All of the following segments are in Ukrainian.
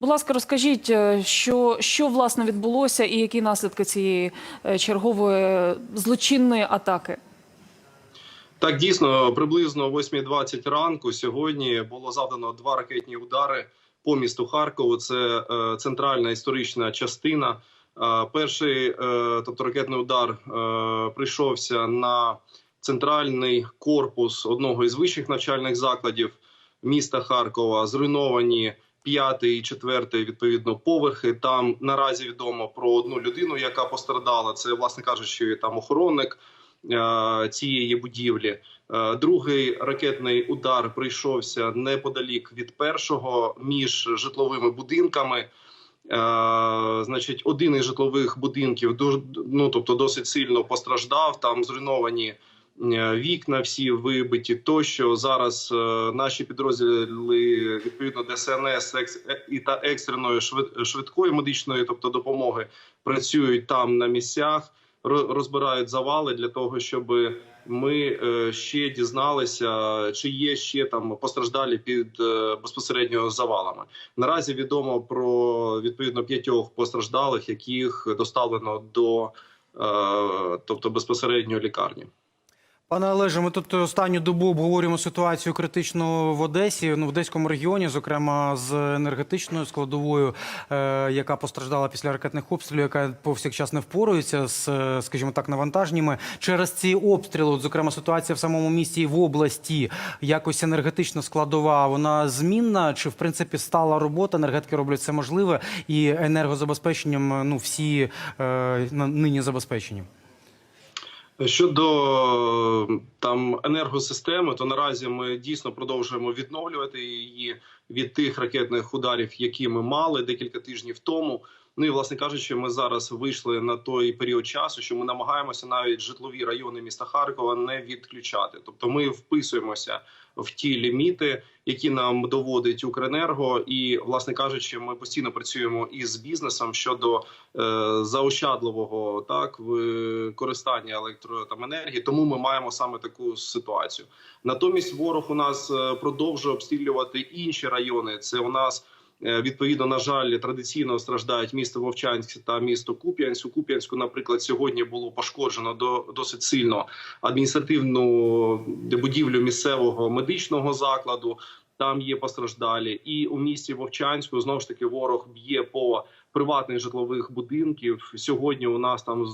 Будь ласка, розкажіть, е, що, що власне відбулося і які наслідки цієї е, чергової злочинної атаки? Так, дійсно, приблизно о 8.20 ранку сьогодні було завдано два ракетні удари по місту Харкову. Це е, центральна історична частина. Е, перший, е, тобто ракетний удар, е, прийшовся на центральний корпус одного із вищих навчальних закладів міста Харкова. Зруйновані п'ятий і четвертий відповідно поверхи. Там наразі відомо про одну людину, яка пострадала. Це, власне кажучи, там охоронник е, цієї будівлі. Е, Другий ракетний удар прийшовся неподалік від першого між житловими будинками. Е, значить, один із житлових будинків ну, тобто досить сильно постраждав. Там зруйновані вікна, всі вибиті. Тощо зараз е, наші підрозділи відповідно ДСНС е, і та екстреної швид- швидкої медичної, тобто допомоги, працюють там на місцях, ро- розбирають завали для того, щоб ми е, ще дізналися, чи є ще там постраждалі під е, безпосередньо завалами. Наразі відомо про відповідно п'ятьох постраждалих, яких доставлено до е, тобто безпосередньо лікарні. Пане Олеже, ми тут останню добу обговорюємо ситуацію критичну в Одесі, ну в Одеському регіоні, зокрема з енергетичною складовою, е, яка постраждала після ракетних обстрілів, яка повсякчас не впорується з, е, скажімо так, навантаженнями. Через ці обстріли, от, зокрема, ситуація в самому місті і в області, якось енергетична складова, вона змінна чи в принципі стала робота? Енергетики роблять все можливе і енергозабезпеченням ну всі е, нині забезпечені. Щодо там енергосистеми, то наразі ми дійсно продовжуємо відновлювати її від тих ракетних ударів, які ми мали декілька тижнів тому. Ну і власне кажучи, ми зараз вийшли на той період часу, що ми намагаємося навіть житлові райони міста Харкова не відключати. Тобто, ми вписуємося в ті ліміти, які нам доводить Укренерго, і власне кажучи, ми постійно працюємо із бізнесом щодо е, заощадливого так використання електро там. Тому ми маємо саме таку ситуацію. Натомість ворог у нас е, продовжує обстрілювати інші райони. Це у нас. Е, Відповідно, на жаль, традиційно страждають місто Вовчанськ та місто Куп'янськ. У Куп'янську, наприклад, сьогодні було пошкоджено до досить сильно адміністративну будівлю місцевого медичного закладу. Там є постраждалі, і у місті Вовчанську знову ж таки ворог б'є по приватних житлових будинків. Сьогодні у нас там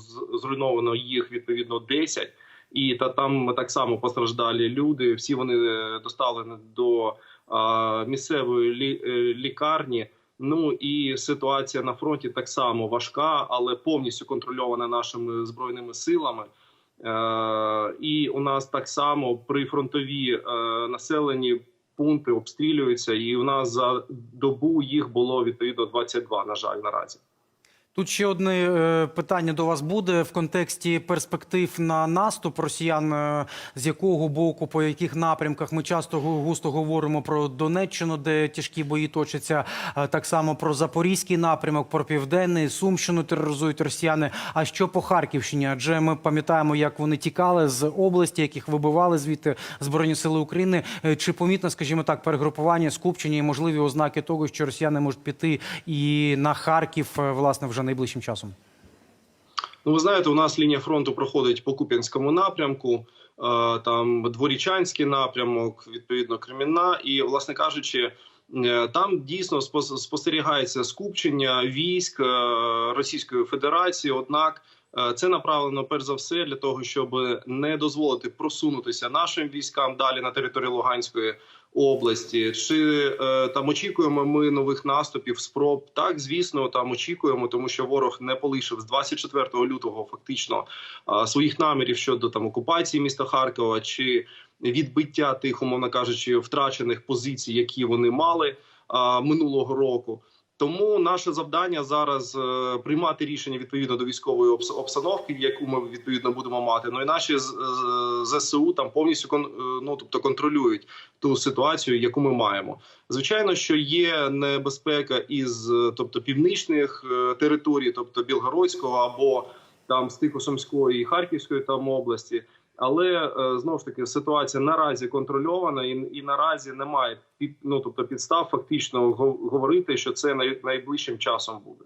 зруйновано їх відповідно 10. І та там так само постраждалі люди. Всі вони е, доставлені до місцевої е, лікарні. Ну і ситуація на фронті так само важка, але повністю контрольована нашими збройними силами. Е, і у нас так само прифронтові е, населені пункти обстрілюються, і у нас за добу їх було відповідно 22, На жаль, наразі. Тут ще одне е, питання до вас буде в контексті перспектив на наступ росіян, е, з якого боку, по яких напрямках ми часто гу- густо говоримо про Донеччину, де тяжкі бої точаться, е, так само про Запорізький напрямок, про південний Сумщину тероризують росіяни. А що по Харківщині? Адже ми пам'ятаємо, як вони тікали з області, яких вибивали звідти збройні сили України. Чи помітно, скажімо так, перегрупування, скупчення і можливі ознаки того, що росіяни можуть піти і на Харків, власне, вже найближчим часом? Ну, ви знаєте, у нас лінія фронту проходить по Куп'янському напрямку, е, там Дворічанський напрямок, відповідно Кремінна, і, власне кажучи. е, Там дійсно спос- спостерігається скупчення військ е, Російської Федерації. Однак е, це направлено перш за все для того, щоб не дозволити просунутися нашим військам далі на територію Луганської області. Чи е, там очікуємо ми нових наступів, спроб? Так, звісно, там очікуємо, тому що ворог не полишив з 24 лютого фактично е, своїх намірів щодо там окупації міста Харкова чи відбиття тих, умовно кажучи, втрачених позицій, які вони мали е, минулого року. Тому наше завдання зараз е, приймати рішення відповідно до військової обстановки, яку ми відповідно будемо мати. Ну і наші ЗСУ там повністю е, ну, тобто контролюють ту ситуацію, яку ми маємо. Звичайно, що є небезпека із е, тобто північних територій, тобто Білгородського або там з Тихо-Сумської і Харківської там області. Але е, знову ж таки ситуація наразі контрольована, і, і наразі немає під ну тобто підстав фактично го- говорити, що це най, найближчим часом буде.